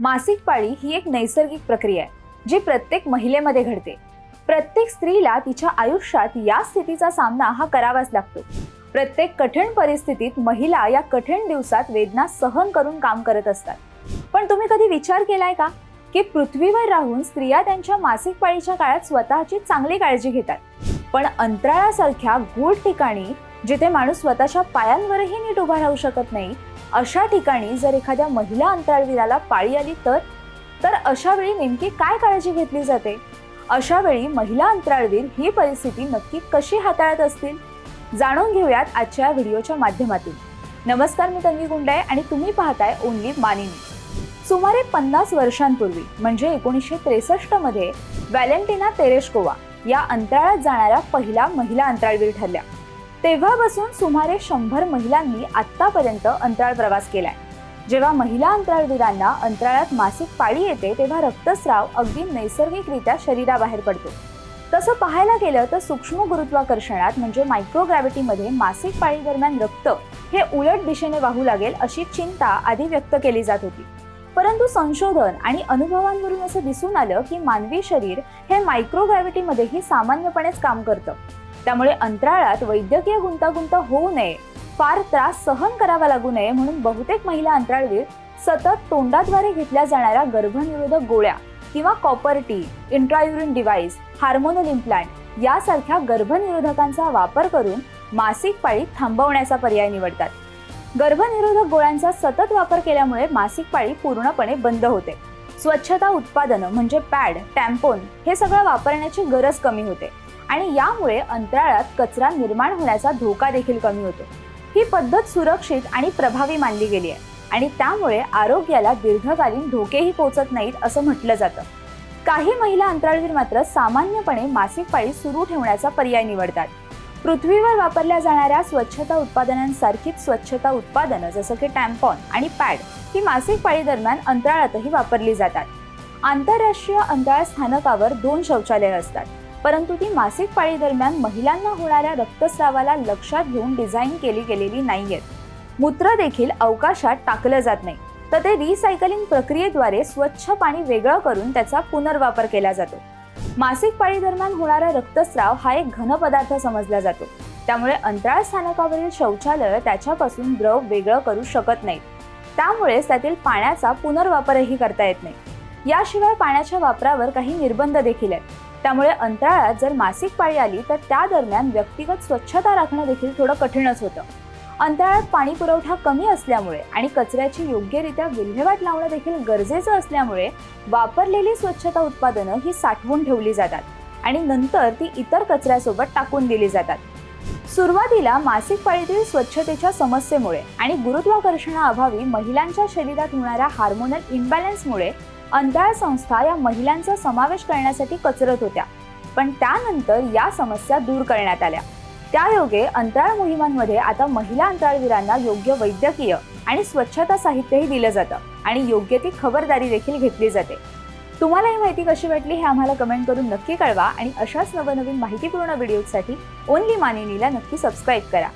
मासिक पाळी ही एक नैसर्गिक प्रक्रिया आहे जी प्रत्येक महिलेमध्ये घडते. प्रत्येक स्त्रीला तिच्या आयुष्यात या स्थितीचा सामना हा करावाच लागतो. प्रत्येक कठीण परिस्थितीत महिला या कठीण दिवसात वेदना सहन करून काम करत असतात. पण तुम्ही कधी विचार केलाय का? की पृथ्वीवर राहून स्त्रिया त्यांच्या मासिक पाळीच्या काळात स्वतःची चांगली काळजी घेतात. पण अंतराळासारख्या गूढ ठिकाणी जिथे माणूस स्वतःच्या पायांवरही नीट उभा राहू शकत नाही अशा ठिकाणी जर एखाद्या महिला अंतराळवीराला पाळी आली तर? तर अशा वेळी नेमकी काय काळजी घेतली जाते? अशा वेळी महिला अंतराळवीर ही परिस्थिती नक्की कशी हाताळत असतील? जाणून घेऊयात आजच्या व्हिडिओच्या माध्यमातून. नमस्कार मी तन्वी गुंडाय आणि तुम्ही पाहताय ओनली मानिनी. सुमारे पन्नास वर्षांपूर्वी म्हणजे एकोणीसशे त्रेसष्टमध्ये व्हॅलेंटिना तेरेशकोवा या अंतराळात जाणाऱ्या पहिल्या महिला अंतराळवीर ठरल्या. तेव्हापासून सुमारे शंभर महिलांनी आत्तापर्यंत अंतराळ प्रवास केलाय. जेव्हा महिला अंतराळवीरांना अंतराळात मासिक पाळी येते तेव्हा रक्तस्राव अगदी नैसर्गिकरित्या शरीराबाहेर पडतो. तसं पाहायला गेलं तर सूक्ष्म गुरुत्वाकर्षणात म्हणजे मायक्रोग्रॅव्हिटीमध्ये मासिक पाळी दरम्यान रक्त हे उलट दिशेने वाहू लागेल अशी चिंता आधी व्यक्त केली जात होती. परंतु संशोधन आणि अनुभवांवरून असं दिसून आलं की मानवी शरीर हे मायक्रोग्रॅव्हिटीमध्येही सामान्यपणेच काम करतं. त्यामुळे अंतराळात वैद्यकीय गुंतागुंत होऊ नये. फार त्रास सहन करावा लागू नये म्हणून बहुतेक महिला अंतराळवीर सतत तोंडाद्वारे घेतल्या जाणाऱ्या गर्भनिरोधक गोळ्या किंवा copper T intrauterine device hormonal implant यासारख्या गर्भनिरोधकांचा वापर करून मासिक पाळी थांबवण्याचा पर्याय निवडतात. गर्भनिरोधक गोळ्यांचा सतत वापर केल्यामुळे मासिक पाळी पूर्णपणे बंद होते. स्वच्छता उत्पादनं म्हणजे पॅड टॅम्पोन हे सगळं वापरण्याची गरज कमी होते. आणि यामुळे अंतराळात कचरा निर्माण होण्याचा धोका देखील कमी होतो. ही पद्धत सुरक्षित आणि प्रभावी मानली गेली आहे आणि त्यामुळे आरोग्याला दीर्घकालीन धोकेही पोचत नाहीत असं म्हटलं जातं. काही महिला अंतराळवीर मात्र सामान्यपणे मासिक पाळी सुरू ठेवण्याचा पर्याय निवडतात. पृथ्वीवर वापरल्या जाणाऱ्या स्वच्छता उत्पादनांसारखीच स्वच्छता उत्पादनं जसं की टॅम्पॉन आणि पॅड ही मासिक पाळी दरम्यान अंतराळातही वापरली जातात. आंतरराष्ट्रीय अंतराळ स्थानकावर दोन शौचालय असतात. परंतु ती मासिक पाळी दरम्यान महिलांना होणाऱ्या रक्तस्रावाला लक्षात घेऊन डिझाईन केली गेलेली नाहीयेत. मूत्र देखील अवकाशात टाकलं जात नाही. तर ते रिसायकलिंग प्रक्रियेद्वारे स्वच्छ पाणी वेगळं करून त्याचा पुनर्वापर केला जातो. मासिक पाळी दरम्यान होणारा रक्तस्राव हा एक घन पदार्थ समजला जातो. त्यामुळे अंतराळ स्थानकावरील शौचालय त्याच्यापासून द्रव वेगळं करू शकत नाहीत. त्यामुळेच त्यातील पाण्याचा पुनर्वापरही करता येत नाही. याशिवाय पाण्याच्या वापरावर काही निर्बंध देखील आहेत. त्यामुळे अंतराळात जर मासिक पाळी आली तर त्या दरम्यान व्यक्तिगत स्वच्छता राखणं देखील थोडं कठीणच होतं. अंतराळात पाणी पुरवठा कमी असल्यामुळे आणि कचऱ्याची योग्यरित्या विल्हेवाट लावणं देखील गरजेचं असल्यामुळे वापरलेली स्वच्छता उत्पादनं ही साठवून ठेवली जातात आणि नंतर ती इतर कचऱ्यासोबत टाकून दिली जातात. सुरुवातीला मासिक पाळीतील स्वच्छतेच्या समस्येमुळे आणि गुरुत्वाकर्षणाअभावी महिलांच्या शरीरात होणाऱ्या हार्मोनल इम्बॅलन्समुळे अंधाळ संस्था या महिलांचा समावेश करण्यासाठी कचरत होत्या. पण त्यानंतर या समस्या दूर करण्यात आल्या. त्यायोगे अंतराळ मोहिमांमध्ये आता महिला अंतराळवीरांना योग्य वैद्यकीय आणि स्वच्छता साहित्यही दिलं जातं आणि योग्य ती खबरदारी देखील घेतली जाते. तुम्हाला ही माहिती कशी वाटली हे आम्हाला कमेंट करून नक्की कळवा आणि अशाच नवनवीन माहितीपूर्ण व्हिडिओसाठी ओनली मानिनीला नक्की सबस्क्राईब करा.